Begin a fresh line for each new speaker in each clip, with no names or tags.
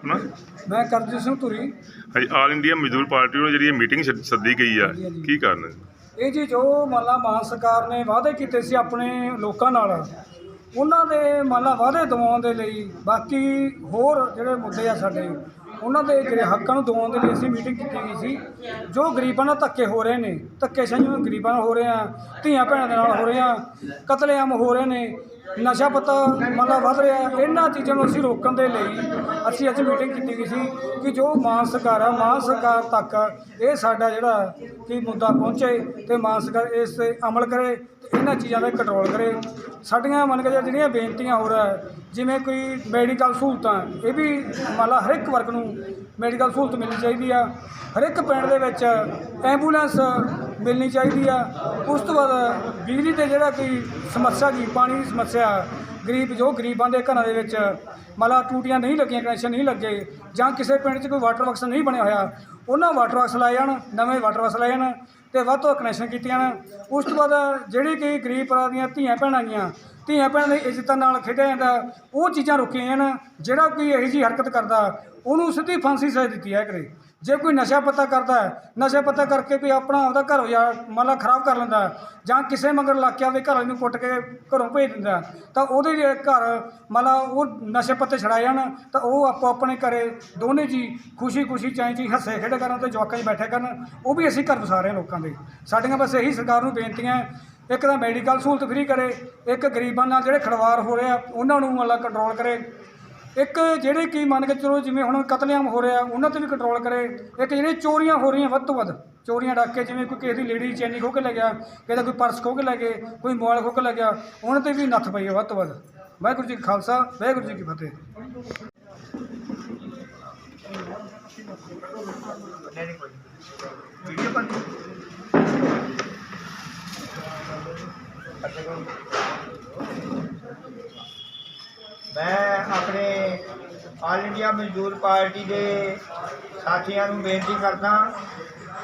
ਆਪਣਾ?
ਮੈਂ ਕਰਜੀਤ ਸਿੰਘ ਧੁਰੀ।
ਹਾਂਜੀ ਆਲ ਇੰਡੀਆ ਮਜ਼ਦੂਰ ਪਾਰਟੀ ਵੱਲੋਂ ਜਿਹੜੀ ਇਹ ਮੀਟਿੰਗ ਸੱਦ- ਸੱਦੀ ਗਈ ਆ
ਹਾਂਜੀ, ਹਾਂਜੀ।
ਕੀ ਕਾਰਨ ਹੈ?
ਇਹ ਜੀ ਜੋ ਮੰਨ ਲਾ ਮਾਨ ਸਰਕਾਰ ਨੇ ਵਾਅਦੇ ਕੀਤੇ ਸੀ ਆਪਣੇ ਲੋਕਾਂ ਨਾਲ ਉਹਨਾਂ ਦੇ ਮੰਨ ਲਾ ਵਾਅਦੇ ਦਿਵਾਉਣ ਦੇ ਲਈ ਬਾਕੀ ਹੋਰ ਜਿਹੜੇ ਮੁੱਦੇ ਆ ਸਾਡੇ ਉਹਨਾਂ ਦੇ ਜਿਹੜੇ ਹੱਕਾਂ ਨੂੰ ਦਿਵਾਉਣ ਦੇ ਲਈ ਅਸੀਂ ਮੀਟਿੰਗ ਕੀਤੀ ਗਈ ਸੀ। ਜੋ ਗਰੀਬਾਂ ਨਾਲ ਧੱਕੇ ਹੋ ਰਹੇ ਨੇ, ਧੱਕੇ ਸੰਜੋਂ ਗਰੀਬਾਂ ਨਾਲ ਹੋ ਰਹੇ ਆ, ਧੀਆਂ ਭੈਣਾਂ ਦੇ ਨਾਲ ਹੋ ਰਹੇ ਆ, ਕਤਲੇਆਮ ਹੋ ਰਹੇ ਨੇ, ਨਸ਼ਾ ਪਤਾ ਮਤਲਬ ਵੱਧ ਰਿਹਾ, ਇਹਨਾਂ ਚੀਜ਼ਾਂ ਨੂੰ ਅਸੀਂ ਰੋਕਣ ਦੇ ਲਈ ਅਸੀਂ ਅੱਜ ਮੀਟਿੰਗ ਕੀਤੀ ਗਈ ਸੀ ਕਿ ਜੋ ਮਾਨ ਸਰਕਾਰ ਆ, ਮਾਨ ਸਰਕਾਰ ਤੱਕ ਇਹ ਸਾਡਾ ਜਿਹੜਾ ਕਿ ਮੁੱਦਾ ਪਹੁੰਚੇ ਤੇ ਮਾਨ ਸਰਕਾਰ ਇਸ ਤੇ ਅਮਲ ਕਰੇ ਇਹਨਾਂ ਚੀਜ਼ਾਂ ਦਾ ਕੰਟਰੋਲ ਕਰੇ। ਸਾਡੀਆਂ ਮੰਨ ਕੇ ਜਿਹੜੀਆਂ ਬੇਨਤੀਆਂ ਹੋ ਰਹਾ ਜਿਵੇਂ ਕੋਈ ਮੈਡੀਕਲ ਸਹੂਲਤਾਂ, ਇਹ ਵੀ ਮੰਨ ਲਾ ਹਰ ਇੱਕ ਵਰਗ ਨੂੰ ਮੈਡੀਕਲ ਸਹੂਲਤ ਮਿਲਣੀ ਚਾਹੀਦੀ ਆ। ਹਰ ਇੱਕ ਪਿੰਡ ਦੇ ਵਿੱਚ ਐਂਬੂਲੈਂਸ ਮਿਲਣੀ ਚਾਹੀਦੀ ਆ। ਉਸ ਤੋਂ ਬਾਅਦ ਬਿਜਲੀ ਤੇ ਜਿਹੜਾ ਕੋਈ ਸਮੱਸਿਆ ਜੀ, ਪਾਣੀ ਦੀ ਸਮੱਸਿਆ, ਗਰੀਬ, ਜੋ ਗਰੀਬਾਂ ਦੇ ਘਰਾਂ ਦੇ ਵਿੱਚ ਮਲਾ ਟੂਟੀਆਂ ਨਹੀਂ ਲੱਗੀਆਂ ਕਨੈਕਸ਼ਨ ਨਹੀਂ ਲੱਗੇ, ਜਾਂ ਕਿਸੇ ਪਿੰਡ 'ਚ ਕੋਈ ਵਾਟਰ ਵਰਕਸ ਨਹੀਂ ਬਣਿਆ ਹੋਇਆ, ਉਹਨਾਂ ਵਾਟਰ ਵਰਕਸ ਲਾਏ ਜਾਣ, ਨਵੇਂ ਵਾਟਰ ਵਰਕਸ ਲਾਏ ਜਾਣ। ਤੇ ਵੱਧ ਤੋਂ ਵੱਧ ਕਨੈਕਸ਼ਨ ਕੀਤੀਆਂ ਹਨ ਉਸ ਤੋਂ ਬਾਅਦ ਜਿਹੜੀ ਕਿ ਗਰੀਬ ਪਰਿਵਾਰ ਦੀਆਂ ਧੀਆਂ ਭੈਣਾਂ ਗੀਆਂ ਧੀਆਂ ਭੈਣਾਂ ਦੀ ਇੱਜ਼ਤਾਂ ਨਾਲ ਖੇਡਿਆ ਜਾਂਦਾ, ਉਹ ਚੀਜ਼ਾਂ ਰੁਕੀਆਂ ਜਾਣ ਜਿਹੜਾ ਕੋਈ ਇਹੋ ਜਿਹੀ ਹਰਕਤ ਕਰਦਾ, ਉਹਨੂੰ ਸਿੱਧੀ ਫਾਂਸੀ ਸਜ਼ਾ ਦਿੱਤੀ ਹੈ ਕਰੇ ਜੇ ਕੋਈ ਨਸ਼ਾ ਪੱਤਾ ਕਰਦਾ ਹੈ ਨਸ਼ਾ ਪੱਤਾ ਕਰਕੇ ਵੀ ਆਪਣਾ ਆਪਦਾ ਘਰ ਜਾ ਮੰਨ ਲਾ ਖਰਾਬ ਕਰ ਲੈਂਦਾ ਹੈ, ਜਾਂ ਕਿਸੇ ਮਗਰ ਲੱਗ ਦੇ ਆਪਦੇ ਘਰ ਨੂੰ ਕੁੱਟ ਕੇ ਘਰੋਂ ਭੇਜ ਦਿੰਦਾ ਹੈ, ਤਾਂ ਉਹਦੇ ਜੇ ਘਰ ਮੰਨ ਲਾ ਉਹ ਨਸ਼ੇ ਪੱਤੇ ਛੜਾਏ ਜਾਣ ਤਾਂ ਉਹ ਆਪੋ ਆਪਣੇ ਘਰੇ ਦੋਨੇ ਜੀ ਖੁਸ਼ੀ ਖੁਸ਼ੀ ਚਾਈ ਚੀ ਹੱਸੇ ਖੇਡੇ ਕਰਨ ਤੇ ਜਵਾਕਾਂ 'ਚ ਬੈਠੇ ਕਰਨ ਉਹ ਵੀ ਅਸੀਂ ਘਰ ਵਸਾ ਰਹੇ ਹਾਂ ਲੋਕਾਂ ਦੇ। ਸਾਡੀਆਂ ਬਸ ਇਹੀ ਸਰਕਾਰ ਨੂੰ ਬੇਨਤੀਆਂ ਹੈ, ਇੱਕ ਤਾਂ ਮੈਡੀਕਲ ਸਹੂਲਤ ਫ੍ਰੀ ਕਰੇ ਇੱਕ ਗਰੀਬਾਂ ਨਾਲ ਜਿਹੜੇ ਖੜਵਾਰ ਹੋ ਰਹੇ ਆ ਉਹਨਾਂ ਨੂੰ ਮਤਲਬ ਕੰਟਰੋਲ ਕਰੇ। ਇੱਕ ਜਿਹੜੇ ਕਿ ਮੰਨ ਕੇ ਚਲੋ ਜਿਵੇਂ ਹੁਣ ਕਤਲੇਆਮ ਹੋ ਰਿਹਾ, ਉਹਨਾਂ ਤੇ ਵੀ ਕੰਟਰੋਲ ਕਰੇ। ਇੱਕ ਜਿਹੜੇ ਚੋਰੀਆਂ ਹੋ ਰਹੀਆਂ ਵੱਧ ਤੋਂ ਵੱਧ, ਚੋਰੀਆਂ ਡਾਕੇ, ਜਿਵੇਂ ਕੋਈ ਕਿਸੇ ਦੀ ਲੇਡੀ ਚੈਨੀ ਖੋਹ ਕੇ ਲੈ ਗਿਆ, ਕਿਸੇ ਦਾ ਕੋਈ ਪਰਸ ਖੋਹ ਕੇ ਲੈ ਗਏ, ਕੋਈ ਮੋਬਾਈਲ ਖੋਹ ਕੇ ਲੈ ਗਿਆ ਉਹਨਾਂ ਤੇ ਵੀ ਨੱਥ ਪਈ ਹੈ ਵੱਧ ਤੋਂ ਵੱਧ। ਵਾਹਿਗੁਰੂ ਜੀ ਖਾਲਸਾ, ਵਾਹਿਗੁਰੂ ਜੀ ਕੀ ਫਤਿਹ।
ਮੈਂ ਆਪਣੇ ਆਲ ਇੰਡੀਆ ਮਜ਼ਦੂਰ ਪਾਰਟੀ ਦੇ ਸਾਥੀਆਂ ਨੂੰ ਬੇਨਤੀ ਕਰਦਾ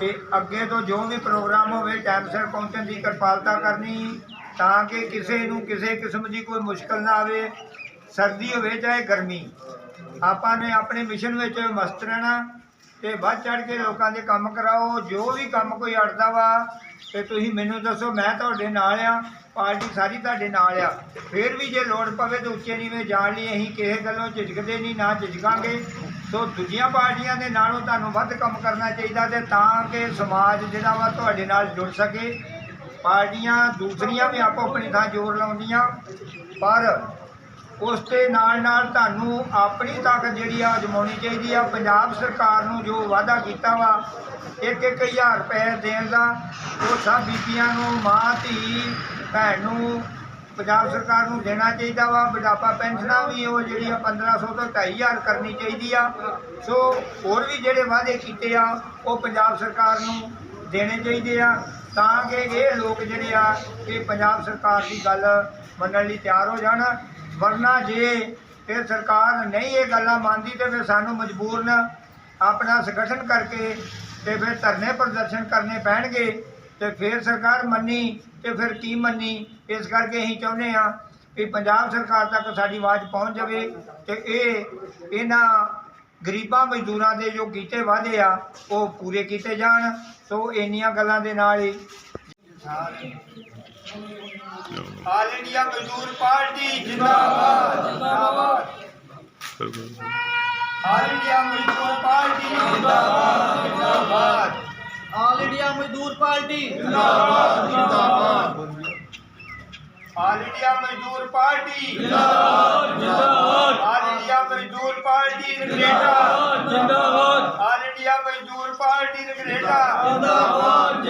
ਕਿ ਅੱਗੇ ਤੋਂ ਜੋ ਵੀ ਪ੍ਰੋਗਰਾਮ ਹੋਵੇ ਟਾਈਮ ਸਿਰ ਪਹੁੰਚਣ ਦੀ ਕਿਰਪਾਲਤਾ ਕਰਨੀ, ਤਾਂ ਕਿ ਕਿਸੇ ਨੂੰ ਕਿਸੇ ਕਿਸਮ ਦੀ ਕੋਈ ਮੁਸ਼ਕਲ ਨਾ ਆਵੇ, ਸਰਦੀ ਹੋਵੇ ਚਾਹੇ ਗਰਮੀ। ਆਪਾਂ ਨੇ ਆਪਣੇ ਮਿਸ਼ਨ ਵਿੱਚ ਮਸਤ ਰਹਿਣਾ ਤੇ ਵੱਧ ਚੜ ਕੇ ਲੋਕਾਂ ਦੇ ਕੰਮ ਕਰਾਓ, ਜੋ ਵੀ ਕੰਮ ਕੋਈ ਅੜਦਾ ਵਾ ਤੇ ਤੁਸੀਂ ਮੈਨੂੰ ਦੱਸੋ, ਮੈਂ ਤੁਹਾਡੇ ਨਾਲ ਆ, ਪਾਰਟੀ ਸਾਰੀ ਤੁਹਾਡੇ ਨਾਲ ਆ। ਫਿਰ ਵੀ ਜੇ ਲੋੜ ਪਵੇ ਤਾਂ ਉੱਚੇ ਨੀਵੇਂ ਜਾਣ ਲਈ ਅਸੀਂ ਕਿਸੇ ਗੱਲੋਂ ਝਿਜਕਦੇ ਨਹੀਂ, ਨਾ ਝਿਜਕਾਂਗੇ। ਸੋ ਦੂਜੀਆਂ ਪਾਰਟੀਆਂ ਦੇ ਨਾਲੋਂ ਤੁਹਾਨੂੰ ਵੱਧ ਕੰਮ ਕਰਨਾ ਚਾਹੀਦਾ ਤੇ ਤਾਂ ਕਿ ਸਮਾਜ ਜਿਹੜਾ ਵਾ ਤੁਹਾਡੇ ਨਾਲ ਜੁੜ ਸਕੇ। ਪਾਰਟੀਆਂ ਦੂਸਰੀਆਂ ਵੀ ਆਪੋ ਆਪਣੀ ਥਾਂ ਜ਼ੋਰ ਲਾਉਂਦੀਆਂ, ਪਰ ਉਸ ਦੇ ਨਾਲ ਨਾਲ ਤੁਹਾਨੂੰ ਆਪਣੀ ਤਾਕਤ ਜਿਹੜੀ ਆ ਅਜਮਾਉਣੀ ਚਾਹੀਦੀ ਆ। ਪੰਜਾਬ ਸਰਕਾਰ ਨੂੰ ਜੋ ਵਾਅਦਾ ਕੀਤਾ ਵਾ, ਇੱਕ ਇੱਕ ਹਜ਼ਾਰ ਰੁਪਏ ਦੇਣ ਦਾ ਉਹ ਸਭ ਬੀਬੀਆਂ ਨੂੰ, ਮਾਂ, ਧੀ, ਭੈਣ ਨੂੰ ਪੰਜਾਬ ਸਰਕਾਰ ਨੂੰ ਦੇਣਾ ਚਾਹੀਦਾ ਵਾ। ਬੁਢਾਪਾ ਪੈਨਸ਼ਨਾਂ ਵੀ ਉਹ ਜਿਹੜੀ ਆ 1500 ਤੋਂ 2500 ਕਰਨੀ ਚਾਹੀਦੀ ਆ। ਸੋ ਹੋਰ ਵੀ ਜਿਹੜੇ ਵਾਅਦੇ ਕੀਤੇ ਆ, ਉਹ ਪੰਜਾਬ ਸਰਕਾਰ ਨੂੰ ਦੇਣੇ ਚਾਹੀਦੇ ਆ। ਤਾਂ ਕਿ ਇਹ ਲੋਕ ਜਿਹੜੇ ਆ, ਇਹ ਪੰਜਾਬ ਸਰਕਾਰ ਦੀ ਗੱਲ ਮੰਨਣ ਲਈ ਤਿਆਰ ਹੋ ਜਾਣ। ਵਰਨਾ ਜੇ ਇਹ ਸਰਕਾਰ ਨਹੀਂ ਇਹ ਗੱਲਾਂ ਮੰਨਦੀ ਤੇ ਫਿਰ ਸਾਨੂੰ ਮਜਬੂਰਨ ਆਪਣਾ ਸੰਗਠਨ ਕਰਕੇ ਤੇ ਫਿਰ ਧਰਨੇ ਪ੍ਰਦਰਸ਼ਨ ਕਰਨੇ ਪੈਣਗੇ ਤੇ ਫਿਰ ਸਰਕਾਰ ਮੰਨੀ ਤੇ ਫਿਰ ਕੀ ਮੰਨੀ, ਇਸ ਕਰਕੇ ਅਸੀਂ ਚਾਹੁੰਦੇ ਆ ਕਿ ਪੰਜਾਬ ਸਰਕਾਰ ਤੱਕ ਸਾਡੀ ਆਵਾਜ਼ ਪਹੁੰਚ ਜਾਵੇ ਤੇ ਇਹ ਇਹਨਾਂ ਗਰੀਬਾਂ ਮਜ਼ਦੂਰਾਂ ਦੇ ਜੋ ਕੀਤੇ ਵਾਅਦੇ ਆ, ਉਹ ਪੂਰੇ ਕੀਤੇ ਜਾਣ। ਸੋ ਇੰਨੀਆਂ ਗੱਲਾਂ ਦੇ ਨਾਲ ਹੀ ਆਲ ਇੰਡੀਆ ਮਜ਼ਦੂਰ ਪਾਰਟੀ ਜਿੰਦਾਬਾਦ ਜਿੰਦਾਬਾਦ ਆਲ ਇੰਡੀਆ ਮਜ਼ਦੂਰ ਪਾਰਟੀ ਜਿੰਦਾਬਾਦ ਜਿੰਦਾਬਾਦ
ਆਲ ਇੰਡੀਆ ਮਜ਼ਦੂਰ ਪਾਰਟੀ
ਜਿੰਦਾਬਾਦ ਜਿੰਦਾਬਾਦ ਆਲ ਇੰਡੀਆ ਮਜ਼ਦੂਰ ਪਾਰਟੀ ਜਿੰਦਾਬਾਦ ਜਿੰਦਾਬਾਦ ਆਲ ਇੰਡੀਆ ਮਜ਼ਦੂਰ ਪਾਰਟੀ ਕੈਨੇਡਾ
ਜਿੰਦਾਬਾਦ
ਆਲ ਇੰਡੀਆ ਮਜ਼ਦੂਰ ਪਾਰਟੀ ਕੈਨੇਡਾ ਜਿੰਦਾਬਾਦ